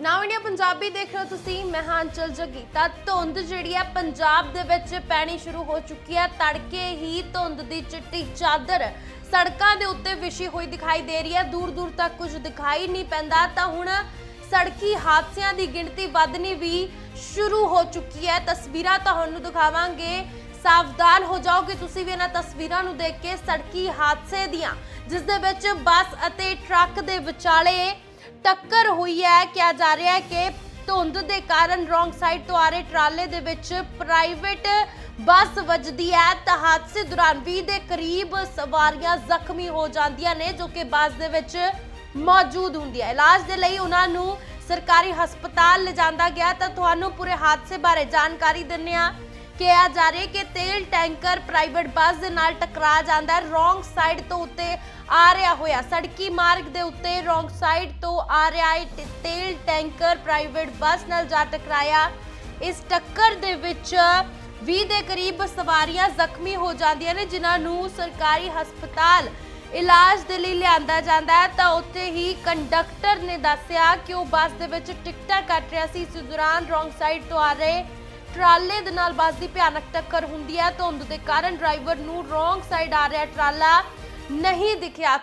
ਨਾਉ ਇੰਡੀਆ ਪੰਜਾਬੀ ਦੇਖ ਰਹੇ ਹੋ ਤੁਸੀਂ ਮੈਂ ਹਾਂ ਅੰਚਲ ਜੱਗੀ ਤਾਂ ਧੁੰਦ ਜਿਹੜੀ ਹੈ ਪੰਜਾਬ ਦੇ ਵਿੱਚ ਪੈਣੀ ਸ਼ੁਰੂ ਹੋ ਚੁੱਕੀ ਹੈ। ਤੜਕੇ ਹੀ ਧੁੰਦ ਦੀ ਚਿੱਟੀ ਚਾਦਰ ਸੜਕਾਂ ਦੇ ਉੱਤੇ ਵਿਛੀ ਹੋਈ ਦਿਖਾਈ ਦੇ ਰਹੀ ਹੈ। ਦੂਰ ਦੂਰ ਤੱਕ ਕੁਝ ਦਿਖਾਈ ਨਹੀਂ ਪੈਂਦਾ। ਤਾਂ ਹੁਣ ਸੜਕੀ ਹਾਦਸਿਆਂ ਦੀ ਗਿਣਤੀ ਵਧਣੀ ਵੀ ਸ਼ੁਰੂ ਹੋ ਚੁੱਕੀ ਹੈ। ਤਸਵੀਰਾਂ ਤੁਹਾਨੂੰ ਦਿਖਾਵਾਂਗੇ। ਸਾਵਧਾਨ ਹੋ ਜਾਓ ਕਿ ਤੁਸੀਂ ਵੀ ਇਹਨਾਂ ਤਸਵੀਰਾਂ ਨੂੰ ਦੇਖ ਕੇ ਸੜਕੀ ਹਾਦਸੇ ਦੀਆਂ, ਜਿਸ ਦੇ ਵਿੱਚ ਬੱਸ ਅਤੇ ਟਰੱਕ ਦੇ ਵਿਚਾਲੇ ਟੱਕਰ ਹੋਈ ਹੈ। ਕਿਹਾ ਜਾ ਰਿਹਾ ਹੈ ਕਿ ਧੁੰਦ ਦੇ ਕਾਰਨ ਰੋਂਗ ਸਾਈਡ ਤੋਂ ਆ ਰਹੇ ਟਰਾਲੇ ਦੇ ਵਿੱਚ ਪ੍ਰਾਈਵੇਟ ਬੱਸ ਵੱਜਦੀ ਹੈ। ਤਾਂ ਹਾਦਸੇ ਦੌਰਾਨ 20 ਦੇ ਕਰੀਬ ਸਵਾਰੀਆਂ ਜ਼ਖਮੀ ਹੋ ਜਾਂਦੀਆਂ ਨੇ, ਜੋ ਕਿ ਬੱਸ ਦੇ ਵਿੱਚ ਮੌਜੂਦ ਹੁੰਦੀ ਹੈ ਇਲਾਜ ਦੇ ਲਈ ਉਹਨਾਂ ਨੂੰ ਸਰਕਾਰੀ ਹਸਪਤਾਲ ਲਿਜਾਂਦਾ ਗਿਆ। ਤਾਂ ਤੁਹਾਨੂੰ ਪੂਰੇ ਹਾਦਸੇ ਬਾਰੇ ਜਾਣਕਾਰੀ ਦਿੰਨੇ ਆ ਕਿਹਾ ਜਾ ਰਿਹਾ ਕਿ ਤੇਲ ਟੈਂਕਰ ਪ੍ਰਾਈਵੇਟ ਬੱਸ ਦੇ ਨਾਲ ਟਕਰਾ ਜਾਂਦਾ ਰੋਂਗ ਸਾਈਡ ਤੋਂ ਉੱਤੇ ਆ ਰਿਹਾ ਹੋਇਆ। ਸੜਕੀ ਮਾਰਗ ਦੇ ਉੱਤੇ ਰੋਂਗ ਸਾਈਡ ਤੋਂ ਆ ਰਿਹਾ ਤੇਲ ਟੈਂਕਰ ਪ੍ਰਾਈਵੇਟ ਬੱਸ ਨਾਲ ਜਾ ਟਕਰਾਇਆ। ਇਸ ਟੱਕਰ ਦੇ ਵਿੱਚ 20 ਦੇ ਕਰੀਬ ਸਵਾਰੀਆਂ ਜ਼ਖਮੀ ਹੋ ਜਾਂਦੀਆਂ ਨੇ, ਜਿਨ੍ਹਾਂ ਨੂੰ ਸਰਕਾਰੀ ਹਸਪਤਾਲ ਇਲਾਜ ਦੇ ਲਈ ਲਿਆਂਦਾ ਜਾਂਦਾ ਹੈ। ਤਾਂ ਉੱਥੇ ਹੀ ਕੰਡਕਟਰ ਨੇ ਦੱਸਿਆ ਕਿ ਉਹ ਬੱਸ ਦੇ ਵਿੱਚ ਟਿਕਟਾਂ ਕੱਟ ਰਿਹਾ ਸੀ। ਇਸ ਦੌਰਾਨ ਰੋਂਗ ਸਾਈਡ ਤੋਂ ਆ ਰਹੇ ਟਰਾਲੇ ਦੇ ਨਾਲ ਬੱਸ ਦੀ ਭਿਆਨਕ ਟੱਕਰ ਹੁੰਦੀ ਹੈ। ਧੁੰਦ ਦੇ ਕਾਰਨ ਡਰਾਈਵਰ ਨੂੰ ਰੋਂਗ ਸਾਈਡ ਆ ਰਿਹਾ ਟਰਾਲਾ ਨਹੀਂ ਦਿਖਿਆ।